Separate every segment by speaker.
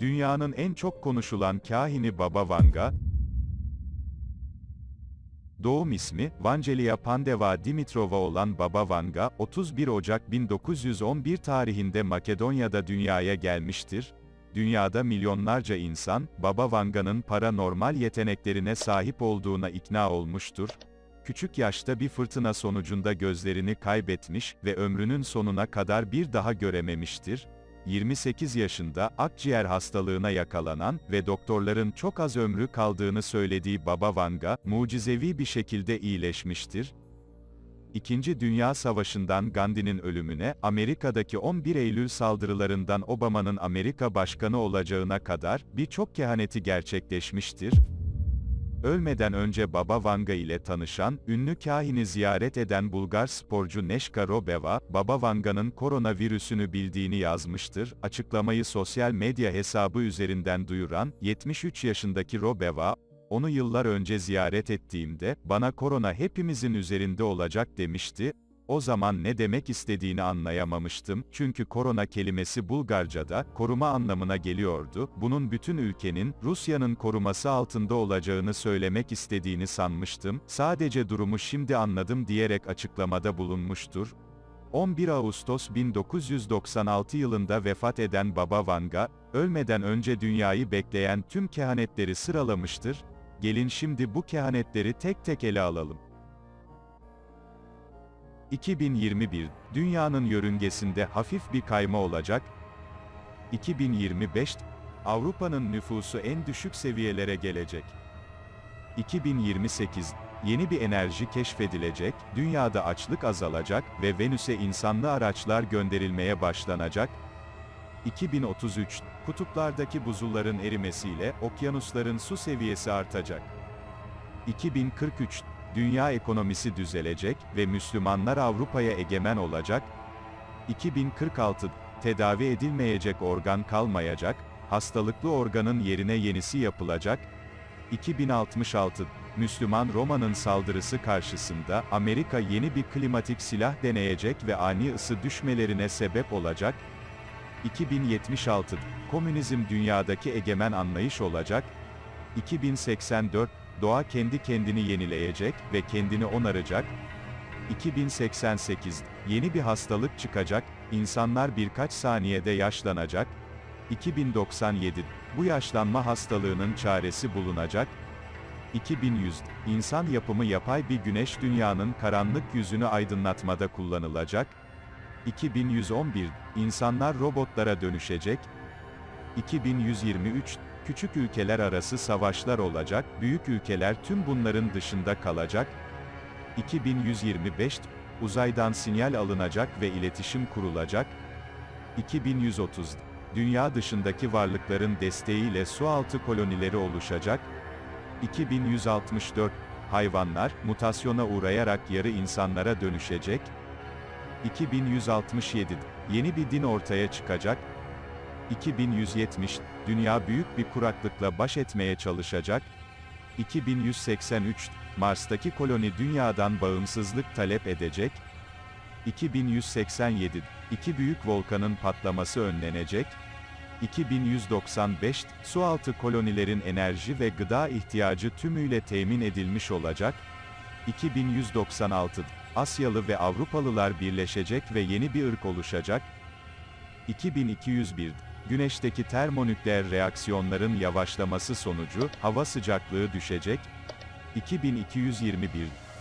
Speaker 1: Dünyanın en çok konuşulan kahini Baba Vanga, Doğum ismi, Vangelia Pandeva Dimitrova olan Baba Vanga, 31 Ocak 1911 tarihinde Makedonya'da dünyaya gelmiştir. Dünyada milyonlarca insan, Baba Vanga'nın paranormal yeteneklerine sahip olduğuna ikna olmuştur. Küçük yaşta bir fırtına sonucunda gözlerini kaybetmiş ve ömrünün sonuna kadar bir daha görememiştir. 28 yaşında akciğer hastalığına yakalanan ve doktorların çok az ömrü kaldığını söylediği Baba Vanga, mucizevi bir şekilde iyileşmiştir. İkinci Dünya Savaşı'ndan Gandhi'nin ölümüne, Amerika'daki 11 Eylül saldırılarından Obama'nın Amerika Başkanı olacağına kadar birçok kehaneti gerçekleşmiştir. Ölmeden önce Baba Vanga ile tanışan, ünlü kahini ziyaret eden Bulgar sporcu Neşka Robeva, Baba Vanga'nın koronavirüsünü bildiğini yazmıştır. Açıklamayı sosyal medya hesabı üzerinden duyuran, 73 yaşındaki Robeva, onu yıllar önce ziyaret ettiğimde, bana korona hepimizin üzerinde olacak demişti, o zaman ne demek istediğini anlayamamıştım, çünkü korona kelimesi Bulgarca'da, koruma anlamına geliyordu, bunun bütün ülkenin, Rusya'nın koruması altında olacağını söylemek istediğini sanmıştım, sadece durumu şimdi anladım diyerek açıklamada bulunmuştur. 11 Ağustos 1996 yılında vefat eden Baba Vanga, ölmeden önce dünyayı bekleyen tüm kehanetleri sıralamıştır, gelin şimdi bu kehanetleri tek tek ele alalım. 2021, dünyanın yörüngesinde hafif bir kayma olacak. 2025, Avrupa'nın nüfusu en düşük seviyelere gelecek. 2028, yeni bir enerji keşfedilecek, dünyada açlık azalacak ve Venüs'e insanlı araçlar gönderilmeye başlanacak. 2033, kutuplardaki buzulların erimesiyle okyanusların su seviyesi artacak. 2043, dünya ekonomisi düzelecek ve Müslümanlar Avrupa'ya egemen olacak. 2046, tedavi edilmeyecek organ kalmayacak, hastalıklı organın yerine yenisi yapılacak. 2066, Müslüman Roma'nın saldırısı karşısında Amerika yeni bir klimatik silah deneyecek ve ani ısı düşmelerine sebep olacak. 2076, komünizm dünyadaki egemen anlayış olacak. 2084, doğa kendi kendini yenileyecek ve kendini onaracak. 2088, yeni bir hastalık çıkacak, insanlar birkaç saniyede yaşlanacak. 2097, bu yaşlanma hastalığının çaresi bulunacak. 2100, insan yapımı yapay bir güneş dünyanın karanlık yüzünü aydınlatmada kullanılacak. 2111, insanlar robotlara dönüşecek. 2123, küçük ülkeler arası savaşlar olacak, büyük ülkeler tüm bunların dışında kalacak. 2125, uzaydan sinyal alınacak ve iletişim kurulacak. 2130, dünya dışındaki varlıkların desteğiyle sualtı kolonileri oluşacak. 2164, hayvanlar, mutasyona uğrayarak yarı insanlara dönüşecek. 2167, yeni bir din ortaya çıkacak. 2170, dünya büyük bir kuraklıkla baş etmeye çalışacak. 2183, Mars'taki koloni dünyadan bağımsızlık talep edecek. 2187, iki büyük volkanın patlaması önlenecek. 2195, sualtı kolonilerin enerji ve gıda ihtiyacı tümüyle temin edilmiş olacak. 2196, Asyalı ve Avrupalılar birleşecek ve yeni bir ırk oluşacak. 2201, Güneşteki termonükleer reaksiyonların yavaşlaması sonucu hava sıcaklığı düşecek. 2221,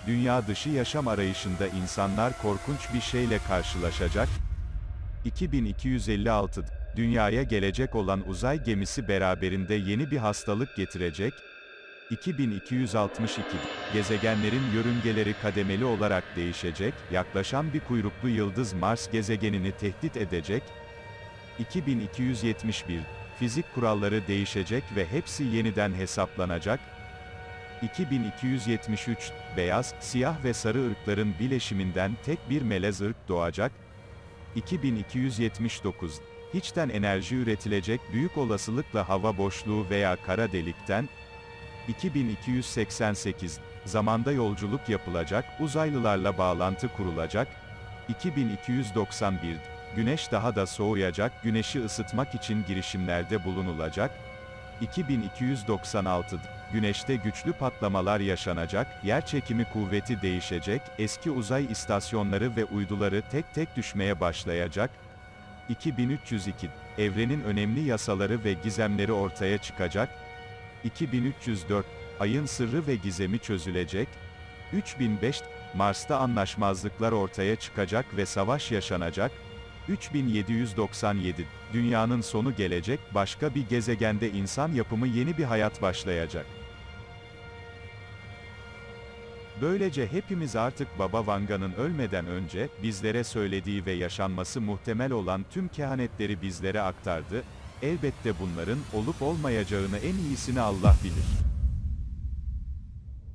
Speaker 1: dünya dışı yaşam arayışında insanlar korkunç bir şeyle karşılaşacak. 2256, dünyaya gelecek olan uzay gemisi beraberinde yeni bir hastalık getirecek. 2262, gezegenlerin yörüngeleri kademeli olarak değişecek, yaklaşan bir kuyruklu yıldız Mars gezegenini tehdit edecek. 2271, fizik kuralları değişecek ve hepsi yeniden hesaplanacak. 2273, beyaz, siyah ve sarı ırkların bileşiminden tek bir melez ırk doğacak. 2279, hiçten enerji üretilecek büyük olasılıkla hava boşluğu veya kara delikten. 2288, zamanda yolculuk yapılacak, uzaylılarla bağlantı kurulacak. 2291, güneş daha da soğuyacak, güneşi ısıtmak için girişimlerde bulunulacak. 2296 Güneşte güçlü patlamalar yaşanacak, yer çekimi kuvveti değişecek, eski uzay istasyonları ve uyduları tek tek düşmeye başlayacak. 2302 Evrenin önemli yasaları ve gizemleri ortaya çıkacak. 2304 Ayın sırrı ve gizemi çözülecek. 3005 Mars'ta anlaşmazlıklar ortaya çıkacak ve savaş yaşanacak. 3797 Dünyanın sonu gelecek, başka bir gezegende insan yapımı yeni bir hayat başlayacak. Böylece hepimiz artık Baba Vanga'nın ölmeden önce, bizlere söylediği ve yaşanması muhtemel olan tüm kehanetleri bizlere aktardı, elbette bunların, olup olmayacağını en iyisini Allah bilir.